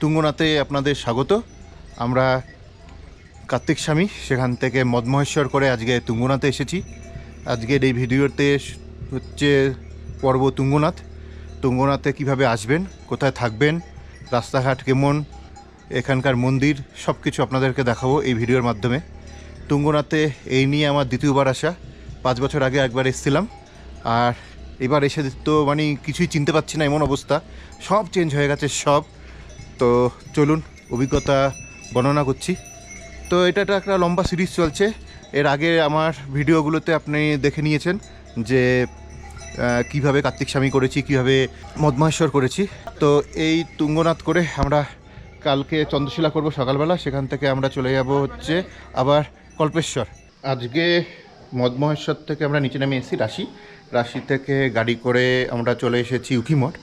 তুঙ্গনাতে আপনাদের স্বাগত। আমরা কার্তিক স্বামী, সেখান থেকে মদমহেশ্বর করে আজকে তুঙ্গনাথে এসেছি। আজকের এই ভিডিওতে হচ্ছে পর্ব তুঙ্গনাথ। তুঙ্গনাথে কীভাবে আসবেন, কোথায় থাকবেন, রাস্তাঘাট কেমন, এখানকার মন্দির সব কিছু আপনাদেরকে দেখাবো এই ভিডিওর মাধ্যমে। তুঙ্গনাথে এই নিয়ে আমার দ্বিতীয়বার আসা। পাঁচ বছর আগে একবার এসেছিলাম। আর এবার এসে তো মানে কিছুই চিনতে পারছি না, এমন অবস্থা। সব চেঞ্জ হয়ে গেছে, সব। তো চলুন অভিজ্ঞতা বর্ণনা করছি। তো এটা একটা লম্বা সিরিজ চলছে। এর আগে আমার ভিডিওগুলোতে আপনি দেখে নিয়েছেন যে কীভাবে কার্তিক স্বামী করেছি, কীভাবে মদমাহেশ্বর করেছি। তো এই তুঙ্গনাথ করে আমরা কালকে চন্দ্রশিলা করব সকালবেলা। সেখান থেকে আমরা চলে যাব হচ্ছে আবার কল্পেশ্বর। আজকে মদমহেশ্বর থেকে আমরা নিচে নেমে এসেছি, রাশি। রাশি থেকে গাড়ি করে আমরা চলে এসেছি উকিমঠ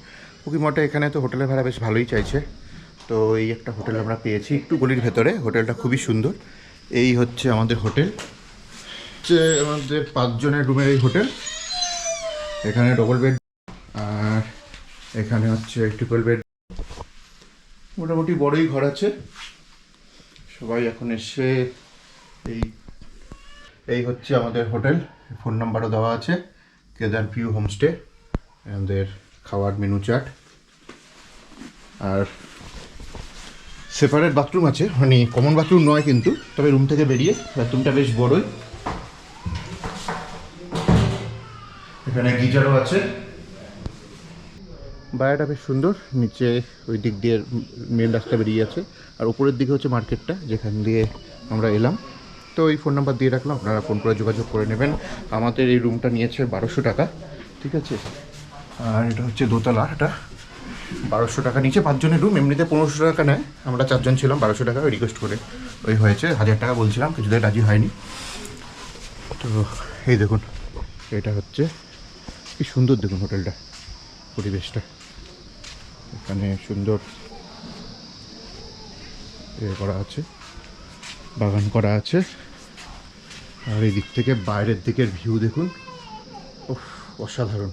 উকিমঠে এখানে তো হোটেলের ভাড়া বেশ ভালোই চাইছে। তো এই একটা হোটেল আমরা পেয়েছি একটু গলির ভেতরে, হোটেলটা খুবই সুন্দর। এই হচ্ছে আমাদের হোটেল। হচ্ছে আমাদের পাঁচজনের রুমের এই হোটেল। এখানে ডবল বেড আর এখানে হচ্ছে ট্রিপল বেড মোটামুটি বড়ই ঘর আছে। সবাই এখন এসে এই এই হচ্ছে আমাদের হোটেল। ফোন নাম্বারও দেওয়া আছে। Kedar view homestay. আমাদের খাওয়ার মেনু চার্ট। আর সেপারেট বাথরুম আছে মানে কমন বাথরুম নয় কিন্তু তবে রুম থেকে বেরিয়ে বাথরুমটা বেশ বড়ই। এখানে গিজারও আছে। বাইরেটা বেশ সুন্দর নিচে ওই দিক দিয়ে মেন রাস্তা বেরিয়ে আছে আর উপরের দিকে হচ্ছে মার্কেটটা যেখান দিয়ে আমরা এলাম। তো এই ফোন নাম্বার দিয়ে রাখলাম আপনারা ফোন করে যোগাযোগ করে নেবেন। আমাদের এই রুমটা নিয়েছে বারোশো টাকা ঠিক আছে? আর এটা হচ্ছে দোতলা এটা বারোশো টাকা নিচে পাঁচজনের রুম এমনিতে পনেরোশো টাকা নেয়। আমরা চারজন ছিলাম, বারোশো টাকা রিকোয়েস্ট করে। ওই হয়েছে, হাজার টাকা বলছিলাম কিছুতে রাজি হয়নি। তো এই দেখুন, এটা হচ্ছে, কি সুন্দর দেখুন হোটেলটা, পরিবেশটা। এখানে সুন্দর এ করা আছে, বাগান করা আছে। আর এই দিক থেকে বাইরের দিকের ভিউ দেখুন অসাধারণ।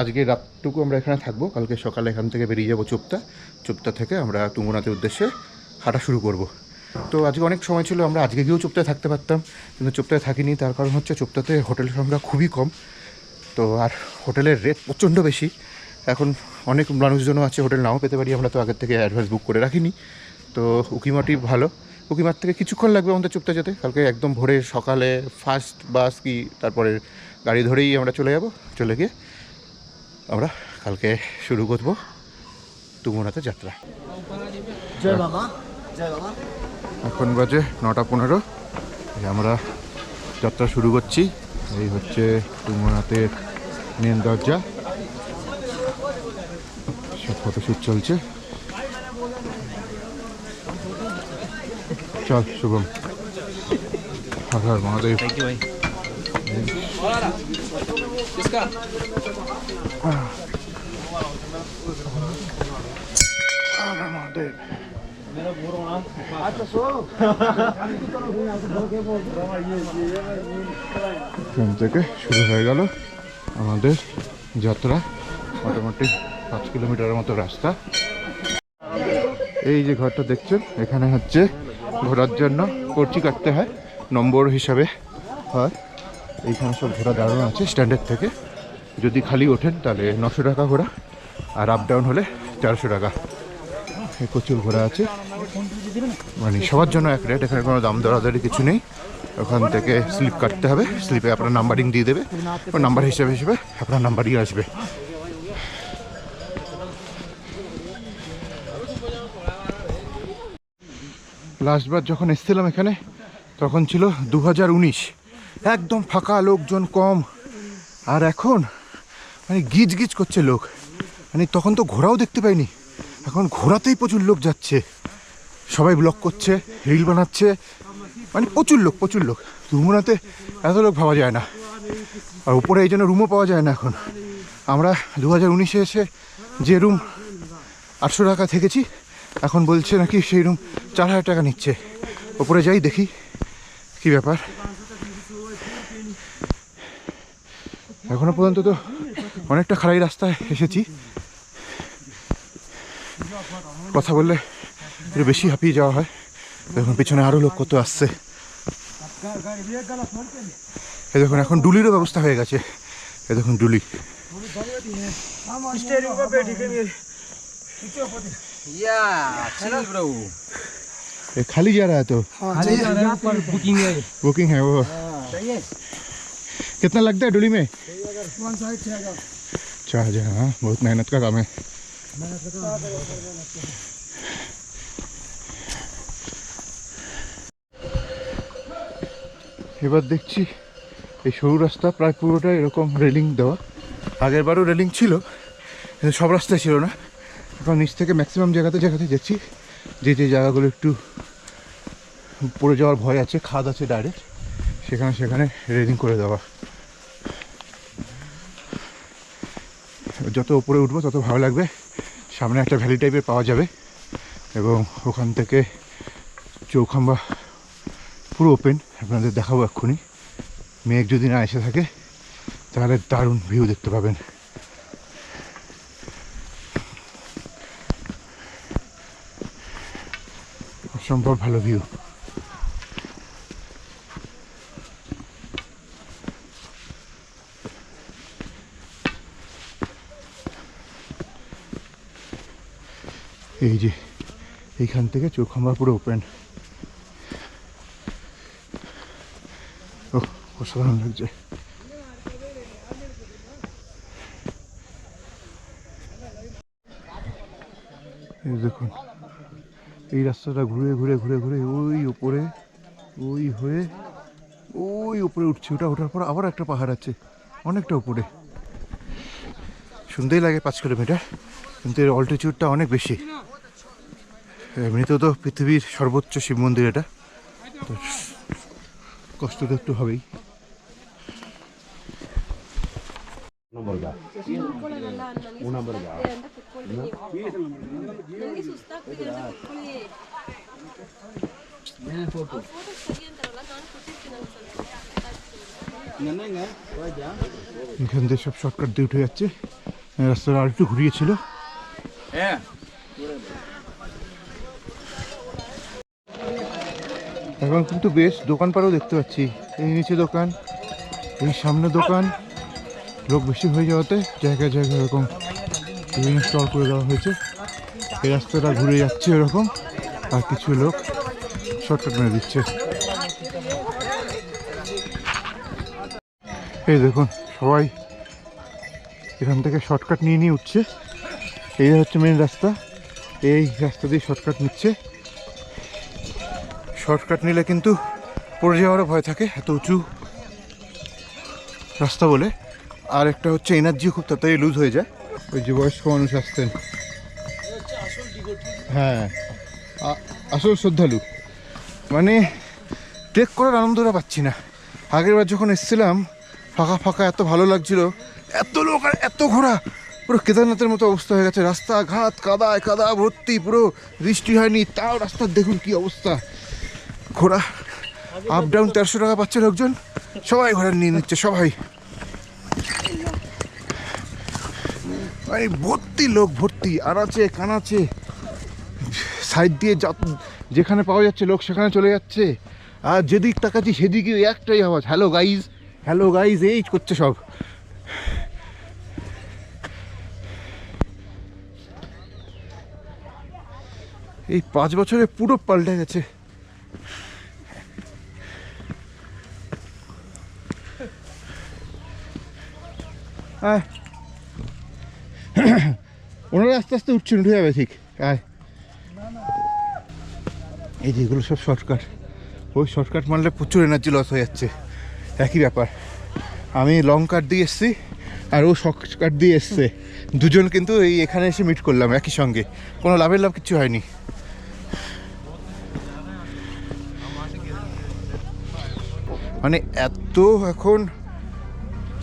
আজকে রাতটুকু আমরা এখানে থাকব। কালকে সকালে এখান থেকে বেরিয়ে যাব চোপতা চোপতা থেকে আমরা তুঙ্গনাথের উদ্দেশ্যে হাঁটা শুরু করব। তো আজকে অনেক সময় ছিল, আমরা আজকে গিয়েও চোপতায় থাকতে পারতাম, কিন্তু চোপতায় থাকিনি। তার কারণ হচ্ছে চোপতাতে হোটেলের সংখ্যা খুবই কম। তো আর হোটেলের রেট প্রচণ্ড বেশি। এখন অনেক মানুষজনও আছে, হোটেল নাও পেতে পারি, আমরা তো আগের থেকে অ্যাডভান্স বুক করে রাখিনি। তো উকিমাটি ভালো। উকিমার থেকে কিছুক্ষণ লাগবে আমাদের চুপতে যেতে। কালকে একদম ভোরে সকালে ফার্স্ট বাস কি, তারপরে গাড়ি ধরেই আমরা চলে যাব। চলে গিয়ে আমরা কালকে শুরু করব তুমুনাতে যাত্রা। জয় বাবা। জয় বাবা। এখন বাজে নটা পনেরো। আমরা যাত্রা শুরু করছি। এই হচ্ছে তুমনাথের মেন দরজা। সব ফটোশ্যুট চলছে। চল শুভম। হর হর মহাদেব এখান থেকে শুরু হয়ে গেল আমাদের যাত্রা, মোটামুটি পাঁচ কিলোমিটারের মতো রাস্তা। এই যে ঘরটা দেখছেন, এখানে হচ্ছে ঘোরার জন্য কর্চি কাটতে হয়, নম্বর হিসাবে হয়। এইখানে সব ঘোরা দাঁড়ানো আছে স্ট্যান্ডার্ড থেকে। যদি খালি ওঠেন, তাহলে নশো টাকা ঘোরা আর আপ ডাউন হলে চারশো টাকা। প্রচুর ঘোরা আছে। মানে সবার জন্য এক রেট এখানে কোনো দাম দরাদরি কিছু নেই। ওখান থেকে স্লিপ কাটতে হবে। স্লিপে আপনার নাম্বারিং দিয়ে দেবে। ও নাম্বার হিসেবে হিসেবে আপনার নাম্বারই আসবে। লাস্টবার যখন এসেছিলাম এখানে, তখন ছিল দু হাজার উনিশ। একদম ফাঁকা লোকজন কম। আর এখন মানে গিজ গিজ করছে লোক। মানে তখন তো ঘোড়াও দেখতে পাইনি। এখন ঘোড়াতেই প্রচুর লোক যাচ্ছে। সবাই ব্লক করছে রিল বানাচ্ছে। মানে প্রচুর লোক প্রচুর লোক। রুমুনাতে এত লোক ভাবা যায় না। আর উপরে এই জন্য রুমও পাওয়া যায় না এখন। আমরা দু হাজার উনিশে এসে যে রুম আটশো টাকা থেকেছি, এখন বলছে নাকি সেই রুম চার হাজার টাকা নিচ্ছে। ওপরে যাই দেখি কি ব্যাপার। এখনও পর্যন্ত তো অনেকটা খারাই রাস্তায় এসেছি কথা বললে একটু বেশি হাঁপিয়ে যাওয়া হয় দেখুন পিছনে আরও লোক কত আসছে এ দেখুন এখন ডুলিরও ব্যবস্থা হয়ে গেছে এ দেখুন ডুলি Yeah, chill bro. ये खाली जा रहा है तो खाली यहाँ पर बुकिंग है बुकिंग है वो चाहिए कितना लगता है डुली में वन साइड छः हजार चार हजार हाँ बहुत मेहनत का काम है এবার দেখছি এই সরু রাস্তা প্রায় পুরোটা এরকম রেলিং দেওয়া আগের বারও রেলিং ছিল কিন্তু সব রাস্তায় ছিল না এখন নিচ থেকে ম্যাক্সিমাম জায়গাতে জায়গাতে দেখছি যে যে জায়গাগুলো একটু পড়ে যাওয়ার ভয় আছে খাদ আছে ডাইরেক্ট সেখানে সেখানে রেলিং করে দেওয়া যত উপরে উঠবো, তত ভালো লাগবে। সামনে একটা ভ্যালি টাইপের পাওয়া যাবে এবং ওখান থেকে চৌখাম্বা পুরো ওপেন আপনাদের দেখাবো এক্ষুনি। মেঘ যদি না এসে থাকে, তাহলে দারুণ ভিউ দেখতে পাবেন। অসম্ভব ভালো ভিউ এই যে, এইখান থেকে চৌখাম্বা পুরো ওপেন অসাধারণ লাগছে। দেখুন, এই রাস্তাটা ঘুরে ঘুরে ঘুরে ঘুরে ওই উপরে, ওই হয়ে ওই উপরে উঠছে। ওটা ওঠার পর আবার একটা পাহাড় আছে, অনেকটা উপরে। সুন্দরই লাগে পাঁচ কিলোমিটার, কিন্তু এর অল্টিটিউডটা অনেক বেশি। এমনিতেও তো পৃথিবীর সর্বোচ্চ শিব মন্দির এটা। কষ্ট তো একটু হবেই। এখান থেকে সব শর্টকাট দিয়ে উঠে যাচ্ছে। রাস্তাটা আর একটু ঘুরিয়েছিল। হ্যাঁ। এখন কিন্তু বেশ দোকানপাটও দেখতে পাচ্ছি। এই নিচে দোকান, এই সামনে দোকান। লোক বেশি হয়ে যাওয়াতে জায়গায় জায়গায় এরকম বিভিন্ন স্টল করে দেওয়া হয়েছে। এই রাস্তাটা ঘুরে যাচ্ছে এরকম, আর কিছু লোক শর্টকাট মেরে দিচ্ছে। এই দেখুন, সবাই এখান থেকে শর্টকাট নিয়ে নিয়ে উঠছে। এই হচ্ছে মেন রাস্তা। এই রাস্তা দিয়ে শর্টকাট নিচ্ছে। শর্টকাট নিলে কিন্তু পড়ে যাওয়ারও ভয় থাকে, এত উঁচু রাস্তা বলে। আর একটা হচ্ছে এনার্জিও খুব তাড়াতাড়ি লুজ হয়ে যায়। ওই যে বয়স্ক মানুষ আসতেন হ্যাঁ। আসল শ্রদ্ধালু। মানে ট্রেক করার আনন্দটা পাচ্ছি না। আগের বার যখন এসেছিলাম, ফাঁকা ফাঁকা এত ভালো লাগছিল। এত লোক আর এত ঘোরা পুরো কেদারনাথের মতো অবস্থা হয়ে গেছে। রাস্তাঘাট, কাদায় কাদা ভর্তি, পুরো বৃষ্টি হয়নি। তাও রাস্তার দেখুন কি অবস্থা। ঘোড়া আপ ডাউন তেরোশো টাকা পাচ্ছে লোকজন। সবাই ঘোড়া নিয়ে নিচ্ছে, সবাই। ভর্তি লোক, ভর্তি। আনাচে কানাচে সাইড দিয়ে যা যেখানে পাওয়া যাচ্ছে লোক, সেখানে চলে যাচ্ছে। আর যেদিক তাকাচ্ছি, সেদিকে একটাই আওয়াজ। হ্যালো গাইজ হ্যালো গাইজ এই করছে সব। এই পাঁচ বছরে পুরো পাল্টে গেছে। আয়। ওনারা আস্তে আস্তে উঠছেন, উঠে যাবে, ঠিক। আয়। এই যে এগুলো সব শর্টকাট ওই শর্টকাট মারলে প্রচুর এনার্জি লস হয়ে যাচ্ছে। একই ব্যাপার। আমি লং কাট দিয়ে এসছি, আর ও শর্টকাট দিয়ে এসছে। দুজন কিন্তু এই এখানে এসে মিট করলাম, একই সঙ্গে। কোনো লাভের লাভ কিছু হয়নি। মানে এত এখন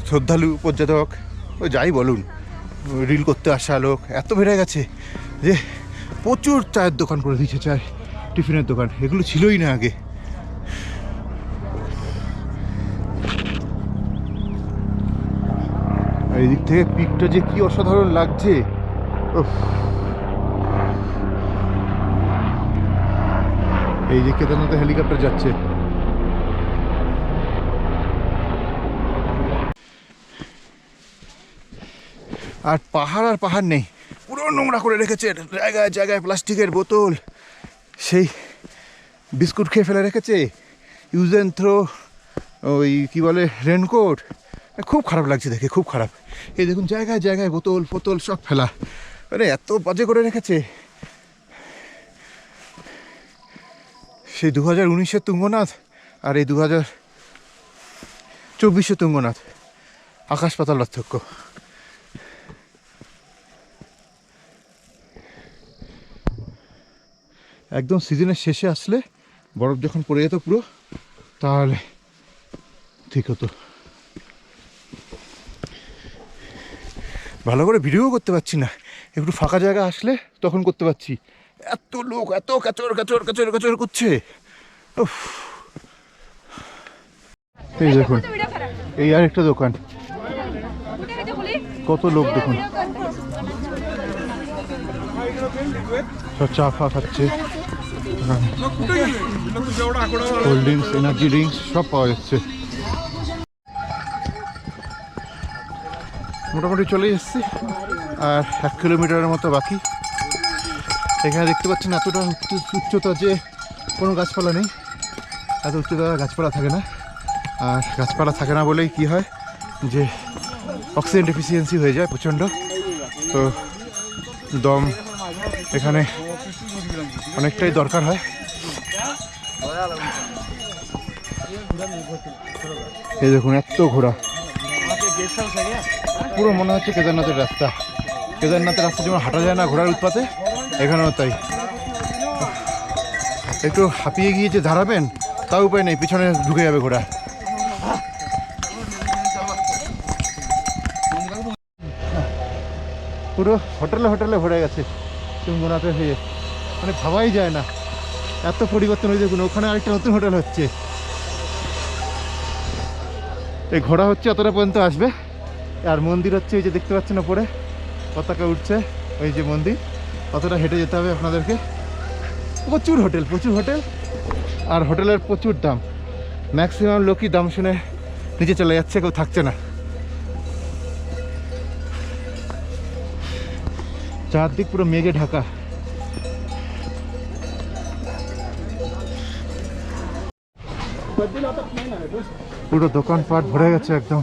শ্রদ্ধালু পর্যটক। ও যাই বলুন রিল করতে আসা লোক এত বেড়ে গেছে যে প্রচুর চায়ের দোকান করে দিয়েছে চায় টিফিনের দোকান। এগুলো ছিলই না আগে। এই দিক থেকে পিকটা যে কি অসাধারণ লাগছে। এই যে কেদারনাথে হেলিকপ্টার যাচ্ছে। আর পাহাড় আর পাহাড় নেই। পুরো নোংরা করে রেখেছে, জায়গায় জায়গায় প্লাস্টিকের বোতল। সেই বিস্কুট খেয়ে ফেলে রেখেছে। ইউজ অ্যান্ড থ্রো ওই কি বলে, রেনকোট। খুব খারাপ লাগছে দেখে, খুব খারাপ। এই দেখুন, জায়গায় জায়গায় বোতল, ফোতল সব ফেলা। মানে এত বাজে করে রেখেছে। সেই দু হাজার উনিশের তুঙ্গনাথ আর এই দু হাজার চব্বিশে তুঙ্গনাথ। আকাশ পাতাল পার্থক্য একদম সিজনের শেষে আসলে বরফ যখন পড়ে যেত পুরো তাহলে ঠিক হতো। ভালো করে ভিডিও করতে পারছি না। একটু ফাঁকা জায়গা আসলে তখন করতে পারছি। এত লোক এত কাচর কাচর কাচর কাচর করছে। উফ। এই দেখুন এই আর একটা দোকান কত লোক দেখুন। চা ফা খাচ্ছে। কোল্ড ড্রিঙ্কস এনার্জি ড্রিঙ্কস সব পাওয়া যাচ্ছে। মোটামুটি চলে এসেছি, আর এক কিলোমিটারের মতো বাকি। এখানে দেখতে পাচ্ছেন এতটা উচ্চতা যে কোনো গাছপালা নেই। এত উচ্চতা গাছপালা থাকে না। আর গাছপালা থাকে না বলেই কি হয় যে অক্সিজেন ডেফিসিয়েন্সি হয়ে যায় প্রচণ্ড। তো দম এখানে অনেকটাই দরকার হয়। এই দেখুন, এত ঘোড়া পুরো মনে হচ্ছে কেদারনাথের রাস্তা। কেদারনাথের রাস্তা যেমন হাঁটা যায় না ঘোড়ার উৎপাতে, এখানেও তাই। একটু হাঁপিয়ে গিয়ে যে দাঁড়াবেন তা উপায় নেই, পিছনে ঢুকে যাবে ঘোড়া। পুরো হোটেলে হোটেলে ভরে গেছে। তুঙ্গনাথে হয়ে। মানে ভাবাই যায় না। এত পরিবর্তন হয়ে দেখুন, ওখানে আরেকটা নতুন হোটেল হচ্ছে। এই ঘোড়া হচ্ছে অতটা পর্যন্ত আসবে। আর মন্দির হচ্ছে ওই যে দেখতে পাচ্ছেন ওপরে, পতাকা উঠছে ওই যে মন্দির। অতটা হেঁটে যেতে হবে আপনাদেরকে। প্রচুর হোটেল প্রচুর হোটেল। আর হোটেলের প্রচুর দাম। ম্যাক্সিমাম লোকই দাম শুনে নিচে চলে যাচ্ছে, কেউ থাকছে না। চারদিক পুরো মেঘে ঢাকা পুরো দোকানপাট ভরে গেছে একদম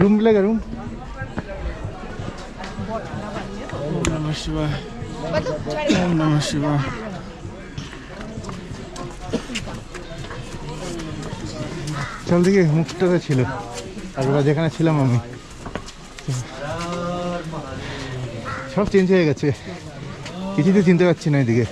रूम मिलेगा रूम नमः शिवाय ओम नमः शिवाय চল দিকে মুখটাতে ছিল আর ওরা যেখানে ছিলাম আমি সব চেঞ্জ হয়ে গেছে কিছুতে চিনতে পারছি না এদিকে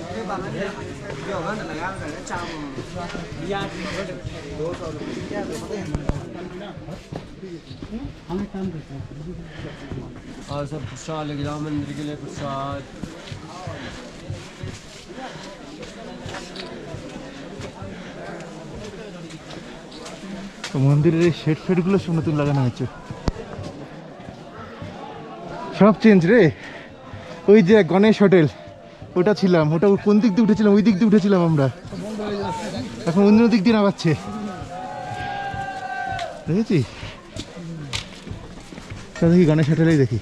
और सब प्रसाद लेके जाओ मंदिर के लिए प्रसाद মন্দিরের এই শেড ফেডগুলো সব নতুন লাগানো হয়েছে। সব চেঞ্জ রে। ওই যে গণেশ হোটেল ওটা ছিলাম ওটা কোন দিক দিয়ে উঠেছিলাম? ওই দিক দিয়ে উঠেছিলাম আমরা। এখন অন্য দিক দিয়ে নামাচ্ছে। দেখেছি? চল দেখি গণেশ হোটেলেই দেখি।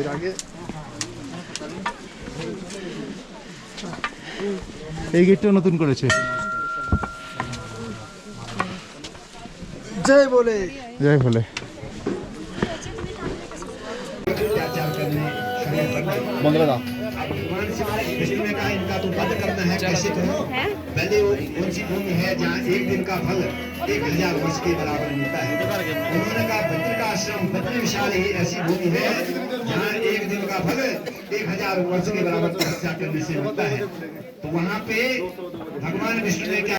এর আগে? এই গেটটা নতুন করেছে। जय बोले। जय बोले। जहाँ एक दिन का फल एक हज़ार वर्ष के बराबर उन्होंने कहा विशाल ही ऐसी भूमि है जहाँ एक दिन का फल एक हज़ार वर्ष के बराबर करने है। तो वहाँ पे भगवान विष्णु ने क्या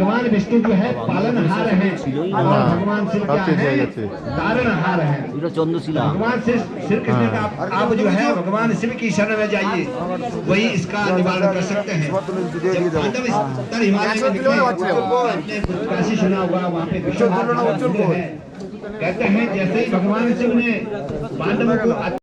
भगवान विष्णु जो है पालनहार है। और भगवान शिव क्या है है। तारणहार है। भगवान से श्री कृष्ण का आप- आप जो है भगवान शिव की शरण में जाइए। वही इसका निवारण कर सकते हैं। जब उत्तर हिमालय में निकले सुना होगा वहाँ पे है कहते हैं जैसे ही भगवान शिव ने पांडवों को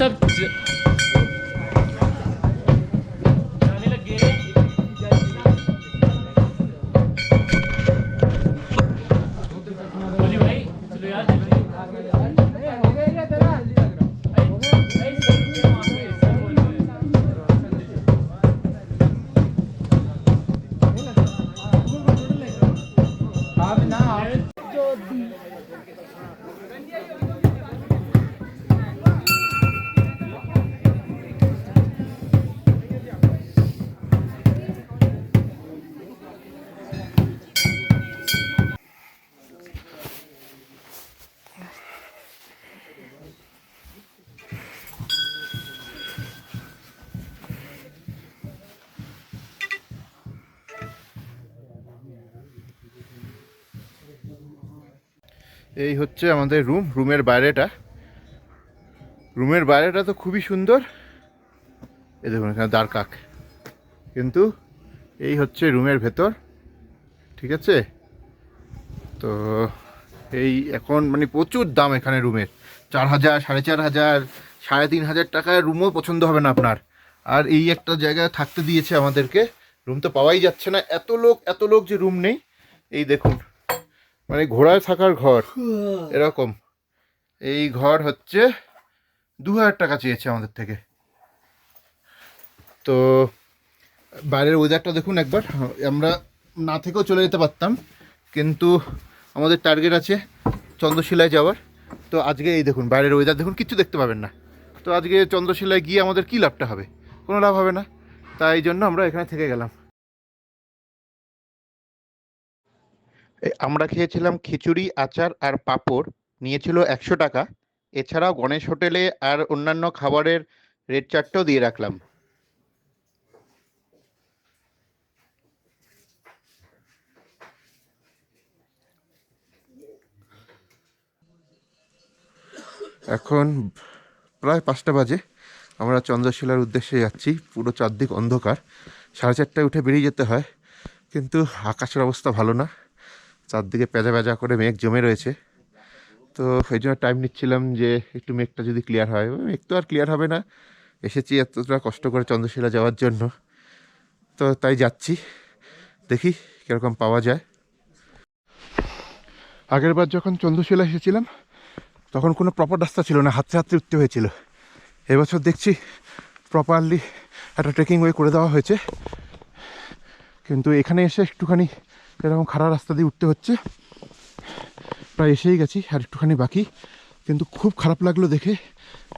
सब ज- এই হচ্ছে আমাদের রুম, রুমের বাইরেটা। রুমের বাইরেটা তো খুবই সুন্দর। এই দেখুন, এখানে দ্বারকাক কিন্তু এই হচ্ছে রুমের ভেতর, ঠিক আছে? তো এই এখন মানে প্রচুর দাম এখানে রুমের। চার হাজার, সাড়ে চার হাজার, সাড়ে তিন হাজার টাকায় রুমও পছন্দ হবে না আপনার। আর এই একটা জায়গায় থাকতে দিয়েছে আমাদেরকে। রুম তো পাওয়াই যাচ্ছে না। এত লোক এত লোক যে রুম নেই। এই দেখুন মানে ঘোড়ায় থাকার ঘর। এরকম। এই ঘর হচ্ছে দু হাজার টাকা চেয়েছে আমাদের থেকে। তো বাইরের ওয়েদারটা দেখুন একবার। আমরা না থেকেও চলে যেতে পারতাম কিন্তু আমাদের টার্গেট আছে চন্দ্রশিলায় যাওয়ার। তো আজকে এই দেখুন বাইরের ওয়েদার দেখুন কিচ্ছু দেখতে পাবেন না। তো আজকে চন্দ্রশিলায় গিয়ে আমাদের কী লাভটা হবে? কোনো লাভ হবে না। তাই জন্য আমরা এখানে থেকে গেলাম। আমরা খেয়েছিলাম খিচুড়ি, আচার আর পাঁপড়। নিয়েছিল একশো টাকা। এছাড়াও গণেশ হোটেলে আর অন্যান্য খাবারের রেট চার্টটাও দিয়ে রাখলাম। এখন প্রায় পাঁচটা বাজে। আমরা চন্দ্রশিলার উদ্দেশ্যে যাচ্ছি। পুরো চারদিক অন্ধকার। সাড়ে চারটায় উঠে বেরিয়ে যেতে হয়। কিন্তু আকাশের অবস্থা ভালো না। চারদিকে পেঁজা পেঁজা করে মেঘ জমে রয়েছে। তো এই জন্য টাইম নিচ্ছিলাম যে একটু মেঘটা যদি ক্লিয়ার হয়। মেঘ তো আর ক্লিয়ার হবে না। এসেছি এতটা কষ্ট করে চন্দ্রশিলা যাওয়ার জন্য। তো তাই যাচ্ছি। দেখি কীরকম পাওয়া যায়। আগের বার যখন চন্দ্রশিলা এসেছিলাম, তখন কোনো প্রপার রাস্তা ছিল না। হাতে হাতে উঠতে হয়েছিল। এবছর দেখছি প্রপারলি একটা ট্রেকিং ওয়ে করে দেওয়া হয়েছে। কিন্তু এখানে এসে একটুখানি এরকম খারাপ রাস্তা দিয়ে উঠতে হচ্ছে। প্রায় এসেই গেছি, আর একটুখানি বাকি। কিন্তু খুব খারাপ লাগল দেখে।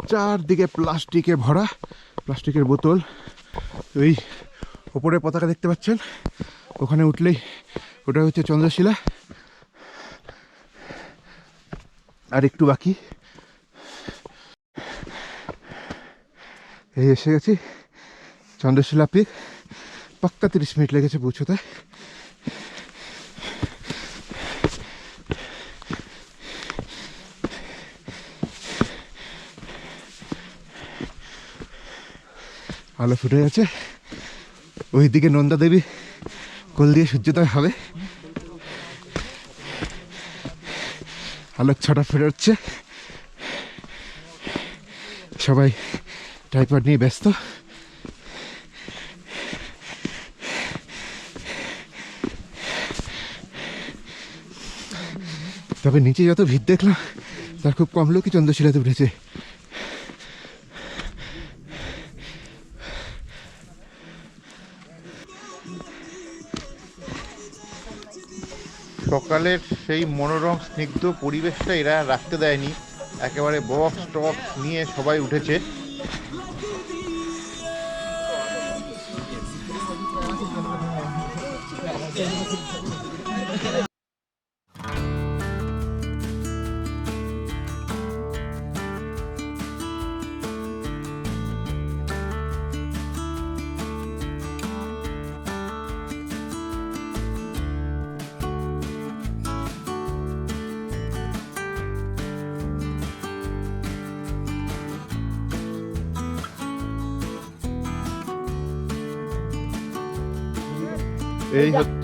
চারদিকে প্লাস্টিকে ভরা, প্লাস্টিকের বোতল। ওই ওপরে পতাকা দেখতে পাচ্ছেন? ওখানে উঠলেই ওটা হচ্ছে চন্দ্রশিলা। আর একটু বাকি। এই এসে গেছি। চন্দ্রশিলা পিক। পাক্কা তিরিশ মিনিট লেগেছে পৌঁছতে। আলো ফুটে গেছে। ওইদিকে নন্দা দেবী কোল দিয়ে সূর্যোদয় হবে। আলোক ছটা ফুটে হচ্ছে সবাই টাইপার নিয়ে ব্যস্ত। তবে নিচে যত ভিড় দেখলাম, তার খুব কম লোকই চন্দ্রশিলাতে উঠেছে। সকালের সেই মনোরম স্নিগ্ধ পরিবেশটা এরা রাখতে দেয়নি। একেবারে বক্স টক্স নিয়ে সবাই উঠেছে।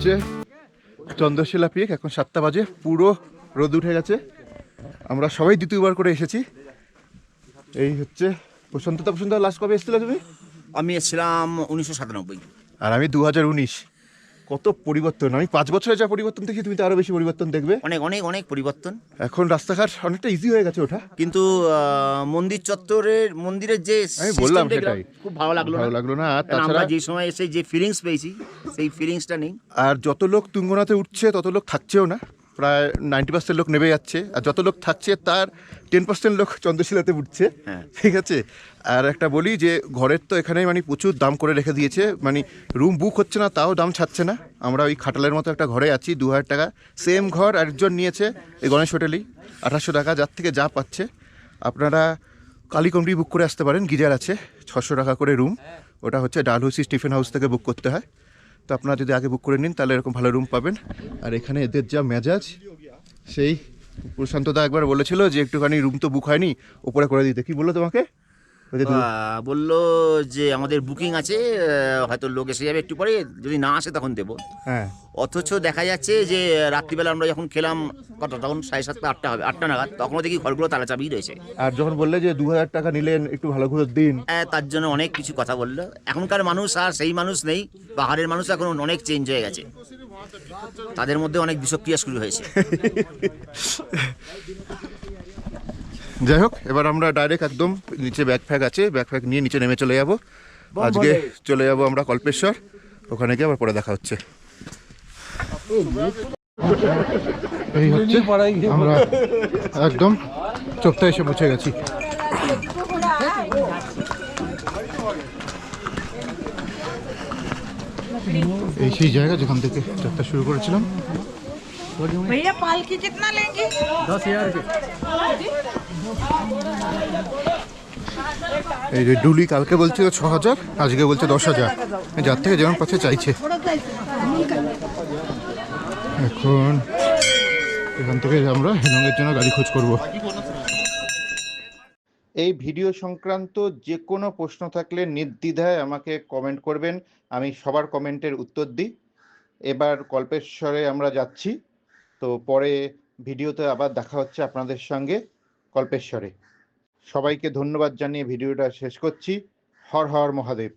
হচ্ছে চন্দ্রশিলা পিক এখন সাতটা বাজে পুরো রোদ উঠে গেছে। আমরা সবাই দ্বিতীয়বার করে এসেছি। এই হচ্ছে প্রশান্ততা প্রশান্ত লাস্ট কবে এসেছিল তুমি? আমি এসেছিলাম উনিশশো সাতানব্বই। আর আমি দু হাজার উনিশ। কত পরিবর্তন? আমি পাঁচ বছরে যা পরিবর্তন দেখি তুমি তো আরও বেশি পরিবর্তন দেখবে। অনেক অনেক অনেক পরিবর্তন। এখন রাস্তাঘাট অনেকটা ইজি হয়ে গেছে ওটা। কিন্তু মন্দির চত্বরের মন্দিরের যে আমি বললাম সেটাই। খুব ভালো লাগল ভালো লাগল না। আর তাছাড়া যে সময় এসে যে ফিলিংস পেয়েছি সেই ফিলিংসটা নেই। আর যত লোক তুঙ্গনাতে উঠছে তত লোক থাকছেও না। প্রায় নাইনটি পার্সেন্ট লোক নেমে যাচ্ছে আর যত লোক থাকছে তার টেন পার্সেন্ট লোক চন্দ্রশিলাতে উঠছে। হ্যাঁ। ঠিক আছে? আর একটা বলি যে ঘরের তো এখানে মানে প্রচুর দাম করে রেখে দিয়েছে। মানে রুম বুক হচ্ছে না তাও দাম ছাড়ছে না। আমরা ওই খাটালের মতো একটা ঘরে আছি দু হাজার টাকা। সেম ঘর আরেকজন নিয়েছে এই গণেশ হোটেলেই আঠাশশো টাকা যার থেকে যা পাচ্ছে। আপনারা কালীকমরি বুক করে আসতে পারেন গিজার আছে ছশো টাকা করে রুম ওটা হচ্ছে ডালহৌসি স্টিফেন হাউস থেকে বুক করতে হয়। তো আপনারা যদি আগে বুক করে নিন, তাহলে এরকম ভালো রুম পাবেন। আর এখানে এদের যা মেজাজ, সেই প্রশান্তদা একবার বলেছিল যে একটুখানি রুম তো বুক হয়নি, ওপরে করে দিতে। কি বলল তোমাকে? বলল যে আমাদের বুকিং আছে হয়তো লোক এসে যাবে একটু পরে যদি না আসে তখন দেবো। হ্যাঁ। অথচ দেখা যাচ্ছে যে রাত্রিবেলা আমরা যখন খেলাম কত তখন সাড়ে সাতটা আটটা হবে আটটা নাগাদ তখনও দেখি ঘরগুলো তালা চাবি রয়েছে। আর যখন বললে যে দু হাজার টাকা নিলেন একটু ভালো ঘুরে দিন। আহ, তার জন্য অনেক কিছু কথা বলল। এখনকার মানুষ আর সেই মানুষ নেই পাহাড়ের মানুষ এখন অনেক চেঞ্জ হয়ে গেছে। তাদের মধ্যে অনেক বিষক্রিয়া শুরু হয়েছে। যাই হোক এবার আমরা ডাইরেক্ট একদম নিচে ব্যাগ ফ্যাগ আছে ব্যাগ ফ্যাগ নিয়ে নিচে নেমে চলে যাব। আজকে চলে যাব আমরা কল্পেশ্বর ওখানে গিয়ে আবার পরে দেখা হচ্ছে। এই হচ্ছে আমরা একদম চোখটা এসে পৌঁছে গেছি। এই সেই জায়গা যেখান থেকে যাত্রা শুরু করেছিলাম। भैया पालकी कितना लेंगे এই যে ডুলি কালকে বলছিল ছ হাজার আজকে বলছে দশ হাজার যার থেকে যেমন পাচ্ছে চাইছে এখন এখান থেকে আমরা হেলংয়ের জন্য গাড়ি খোঁজ করব এই ভিডিও সংক্রান্ত যে কোনো প্রশ্ন থাকলে নির্দ্বিধায় আমাকে কমেন্ট করবেন আমি সবার কমেন্টের উত্তর দিই এবার কল্পেশ্বরে আমরা যাচ্ছি তো পরে ভিডিওতে আবার দেখা হচ্ছে আপনাদের সঙ্গে কল্পেশ্বরে। সবাইকে ধন্যবাদ জানিয়ে ভিডিওটা শেষ করছি। হর হর মহাদেব।